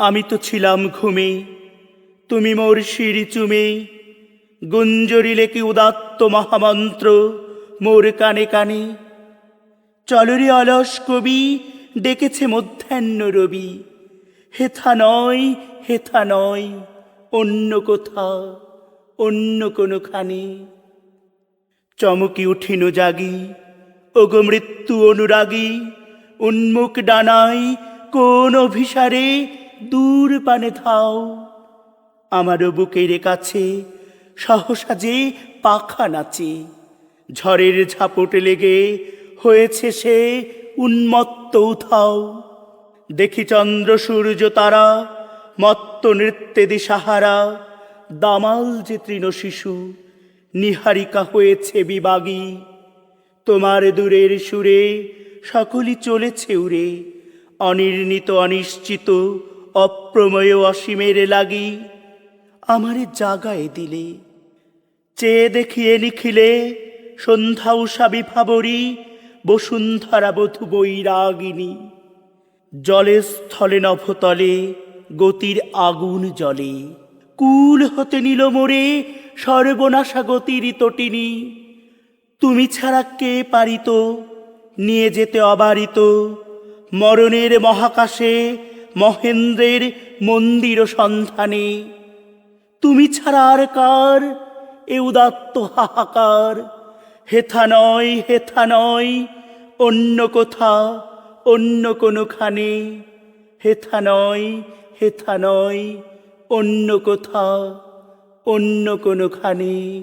আমি তো ছিলাম ঘুমে। তুমি মোর শিরি চুমে। গুঞ্জরিলে কি উদাত্ত মহামন্ত্র মোর কানে কানে। চলরে অলস কবি, ডেকেছে মধ্যাহ্ন রবি। হেথা নয় হেথা নয়, অন্য কোথা, অন্য কোনোখানে। চমকি উঠিনু জাগি, ওগো মৃত্যু অনুরাগী, উন্মুখ ডানায় কোন অভিসারে দূর পানে ধাও আমারও বুকের কাছে সহসা যে পাখা নাচে, ঝড়ের ঝাপট লেগে হয়েছে সে উন্মত্ত উথাও। দেখি চন্দ্র, সূর্য, তারা, মত্ত নৃত্যে দিশাহারা দামাল যে তৃণ শিশু, নিহারিকা হয়েছে বিবাগী। তোমার দূরের সুরে সকলই চলেছে উড়ে, অনির্ণিত, অনিশ্চিত অপ্রমেয় অসীমের লাগি আমারে জাগায় দিলে। চেয়ে দেখিয়ে নিখিলে সন্ধ্যা উষা বিভাবরী বসুন্ধরা বধু বৈরাগিনী। জলে স্থলে নভতলে, গতির আগুন জলে কুল হতে নিল মোরে সর্বনাশা গতির তটিনী। তুমি ছাড়া কে পারিত, নিয়ে যেতে অবারিত। মরণের মহাকাশে মহেন্দ্রের মন্দির সন্ধানে। তুমি ছাড়া আর কার? এ উদাত্ত হাহাকার। হেথা নয় হেথা নয়, অন্য কোথা, অন্য কোনোখানে। হেথা নয় হেথা নয়, অন্য কোথা, অন্য কোনোখানে।